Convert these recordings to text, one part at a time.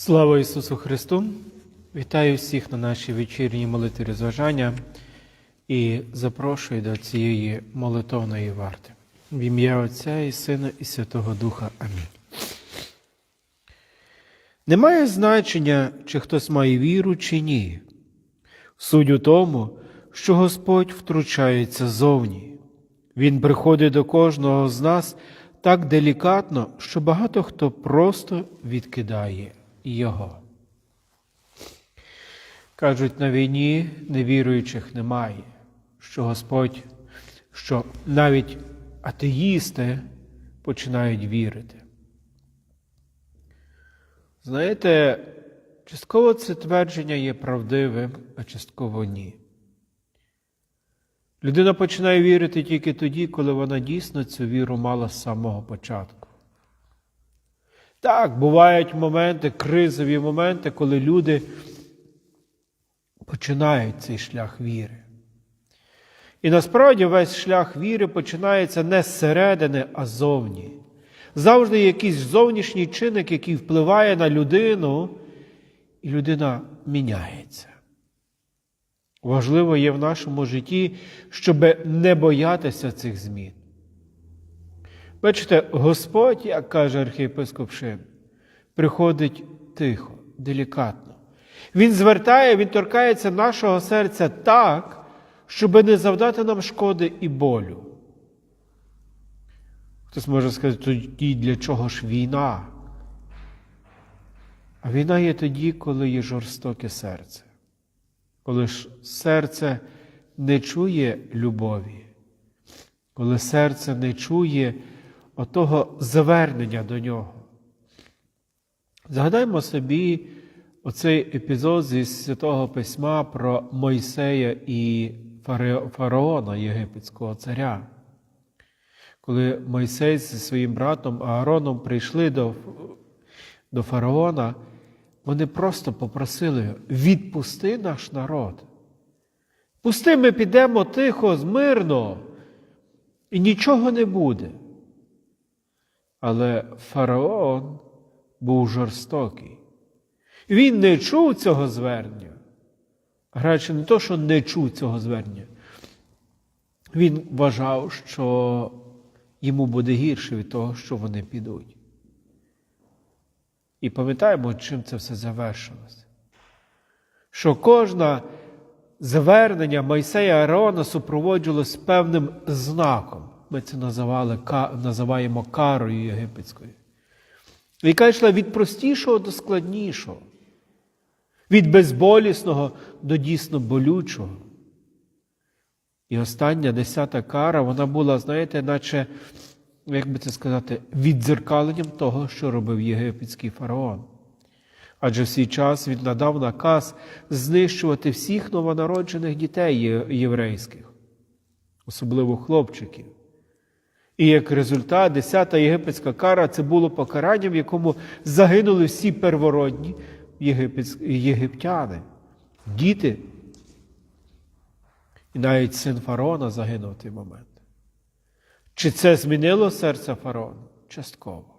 Слава Ісусу Христу! Вітаю всіх на нашій вечірній молитві розважання і запрошую до цієї молитовної варти. В ім'я Отця і Сина і Святого Духа. Амінь. Немає значення, чи хтось має віру, чи ні. Суть у тому, що Господь втручається зовні. Він приходить до кожного з нас так делікатно, що багато хто просто відкидає його. Кажуть, на війні невіруючих немає, що Господь, що навіть атеїсти починають вірити. Знаєте, частково це твердження є правдивим, а частково ні. Людина починає вірити тільки тоді, коли вона дійсно цю віру мала з самого початку. Так, бувають моменти, кризові моменти, коли люди починають цей шлях віри. І насправді весь шлях віри починається не зсередини, а ззовні. Завжди якийсь зовнішній чинник, який впливає на людину, і людина міняється. Важливо є в нашому житті, щоб не боятися цих змін. Бачите, Господь, як каже архієпископ Шим, приходить тихо, делікатно. Він звертає, він торкається нашого серця так, щоб не завдати нам шкоди і болю. Хтось може сказати, тоді для чого ж війна? А війна є тоді, коли є жорстоке серце, коли ж серце не чує любові, коли серце не чує отого завернення до нього. Згадаймо собі оцей епізод зі Святого Письма про Мойсея і фараона Єгипетського царя. Коли Мойсей зі своїм братом Аароном прийшли до, до фараона, вони просто попросили його, відпусти наш народ. Пусти, ми підемо тихо, мирно, і нічого не буде. Але фараон був жорстокий. Він не чув цього звернення. Радше не то, що не чув цього звернення. Він вважав, що йому буде гірше від того, що вони підуть. І пам'ятаємо, чим це все завершилося. Що кожне звернення Мойсея Аарона супроводжувалось певним знаком. Ми це називали, називаємо карою єгипетською. Яка йшла від простішого до складнішого, від безболісного до дійсно болючого. І остання десята кара, вона була, знаєте, наче, як би це сказати, віддзеркаленням того, що робив єгипетський фараон. Адже в свій час він надав наказ знищувати всіх новонароджених дітей єврейських, особливо хлопчиків. І як результат, десята єгипетська кара це було покаранням, в якому загинули всі первородні єгиптяни, діти. І навіть син фараона загинув в той момент. Чи це змінило серце фараона? Частково.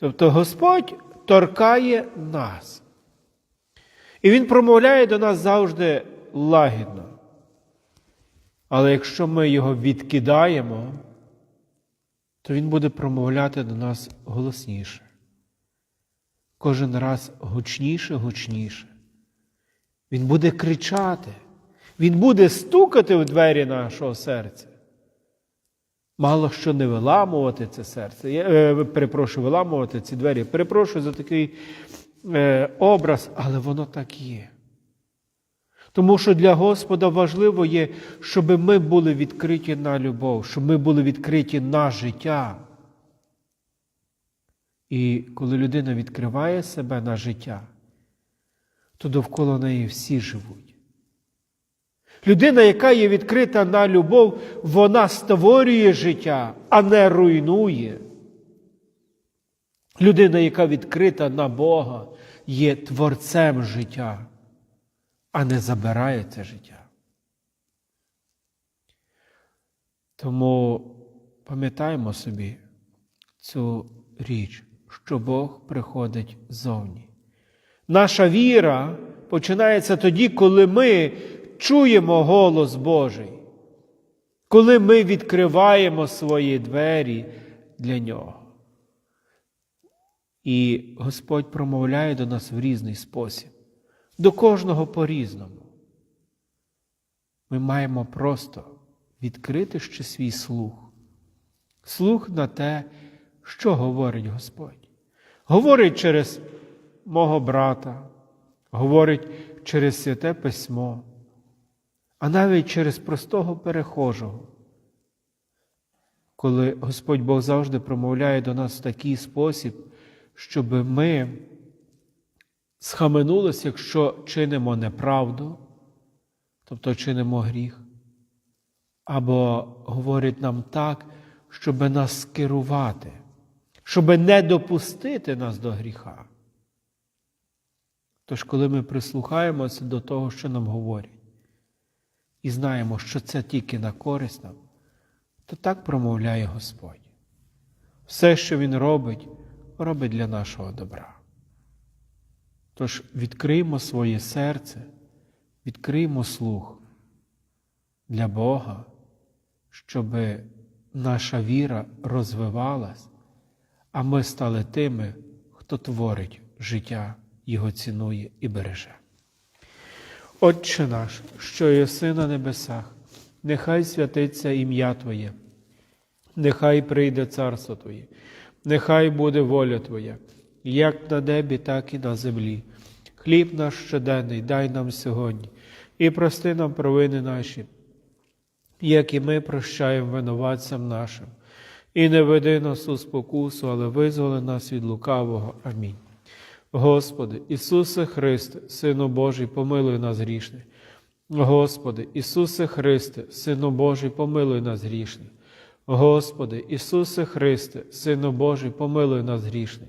Тобто Господь торкає нас. І Він промовляє до нас завжди лагідно. Але якщо ми його відкидаємо, то Він буде промовляти до нас голосніше. Кожен раз гучніше, гучніше. Він буде кричати, Він буде стукати в двері нашого серця. Мало що не виламувати це серце. Я е, перепрошую, виламувати ці двері. Перепрошую за такий е, образ, але воно так є. Тому що для Господа важливо є, щоб ми були відкриті на любов, щоб ми були відкриті на життя. І коли людина відкриває себе на життя, то довкола неї всі живуть. Людина, яка є відкрита на любов, вона створює життя, а не руйнує. Людина, яка відкрита на Бога, є творцем життя, а не забирає це життя. Тому пам'ятаємо собі цю річ. що Бог приходить ззовні. Наша віра починається тоді, коли ми чуємо голос Божий, коли ми відкриваємо свої двері для Нього. І Господь промовляє до нас в різний спосіб, до кожного по-різному. Ми маємо просто відкрити ще свій слух, слух на те, що говорить Господь. Говорить через мого брата, говорить через святе письмо, а навіть через простого перехожого. Коли Господь Бог завжди промовляє до нас в такий спосіб, щоб ми схаменулися, якщо чинимо неправду, тобто чинимо гріх, або говорить нам так, щоб нас скерувати, щоб не допустити нас до гріха. Тож, коли ми прислухаємося до того, що нам говорять, і знаємо, що це тільки на користь нам, то так промовляє Господь. Все, що Він робить, робить для нашого добра. Тож відкриємо своє серце, відкриємо слух для Бога, щоб наша віра розвивалась, а ми стали тими, хто творить життя, Його цінує і береже. Отче наш, що єси на небесах, нехай святиться ім'я Твоє, нехай прийде царство Твоє, нехай буде воля Твоя, як на небі, так і на землі. Хліб наш щоденний дай нам сьогодні, і прости нам провини наші, як і ми прощаємо винуватцям нашим. І не веди нас у спокусу, але визволи нас від лукавого. Амінь. Господи, Ісусе Христе, Сину Божий, помилуй нас грішних. Господи, Ісусе Христе, Сину Божий, помилуй нас грішних. Господи, Ісусе Христе, Сину Божий, помилуй нас грішних.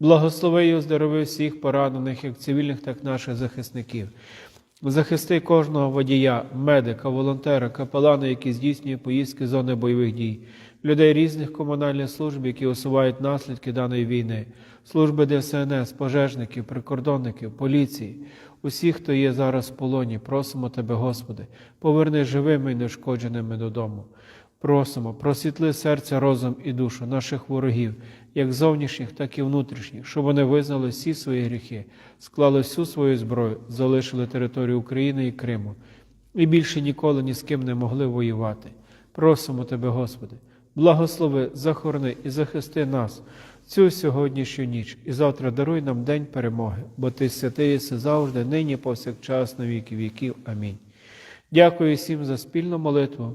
Благослови і оздорови всіх поранених, як цивільних, так і наших захисників. Захисти кожного водія, медика, волонтера, капелана, які здійснює поїздки з зони бойових дій, людей різних комунальних служб, які усувають наслідки даної війни, служби ДСНС, пожежників, прикордонників, поліції, усіх, хто є зараз в полоні, просимо Тебе, Господи, поверни живими і нешкодженими додому. Просимо, просвітли серця, розум і душу наших ворогів, як зовнішніх, так і внутрішніх, щоб вони визнали всі свої гріхи, склали всю свою зброю, залишили територію України і Криму і більше ніколи ні з ким не могли воювати. Просимо Тебе, Господи, благослови, захорони і захисти нас цю сьогоднішню ніч, і завтра даруй нам день перемоги, бо Ти святий єси завжди, нині, повсякчас, на віки віків. Амінь. Дякую всім за спільну молитву.